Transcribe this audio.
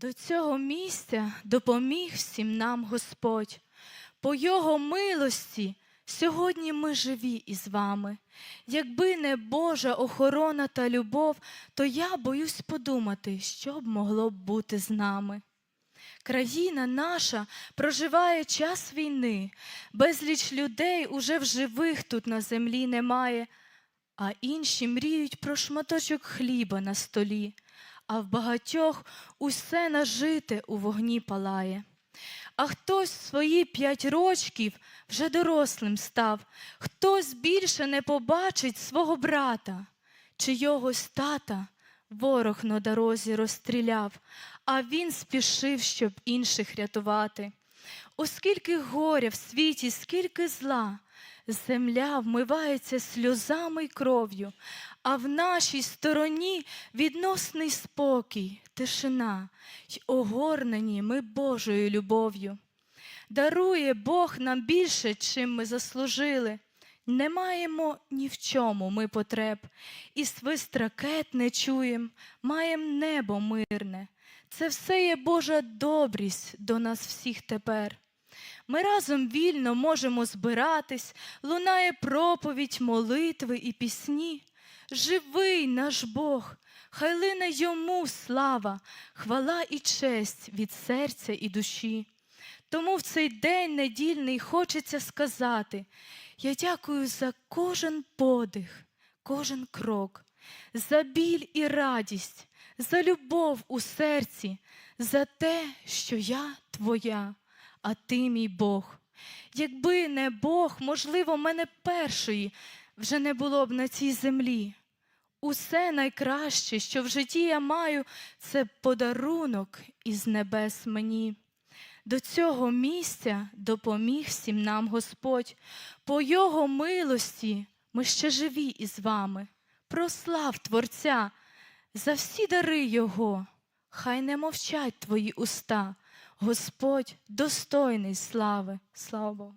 До цього місця допоміг всім нам Господь. По Його милості сьогодні ми живі із вами. Якби не Божа охорона та любов, то я боюсь подумати, що б могло б бути з нами. Країна наша проживає час війни, безліч людей уже в живих тут на землі немає, а інші мріють про шматочок хліба на столі, а в багатьох усе нажите у вогні палає. А хтось свої п'ять рочків вже дорослим став, хтось більше не побачить свого брата, чийогось тата ворог на дорозі розстріляв, а він спішив, щоб інших рятувати. Оскільки горя в світі, скільки зла, земля вмивається сльозами й кров'ю, а в нашій стороні відносний спокій, тишина, й огорнені ми Божою любов'ю. Дарує Бог нам більше, чим ми заслужили. Не маємо ні в чому ми потреб, і свист ракет не чуєм, маєм небо мирне. Це все є Божа добрість до нас всіх тепер. Ми разом вільно можемо збиратись, лунає проповідь, молитви і пісні. Живий наш Бог, хай лине йому слава, хвала і честь від серця і душі. Тому в цей день недільний хочеться сказати: я дякую за кожен подих, кожен крок, за біль і радість, за любов у серці, за те, що я твоя, а ти мій Бог. Якби не Бог, можливо, мене першої вже не було б на цій землі. Усе найкраще, що в житті я маю, це подарунок із небес мені. До цього місця допоміг всім нам Господь. По Його милості ми ще живі із вами. Прослав Творця за всі дари Його. Хай не мовчать твої уста. Господь достойний слави. Слава Богу.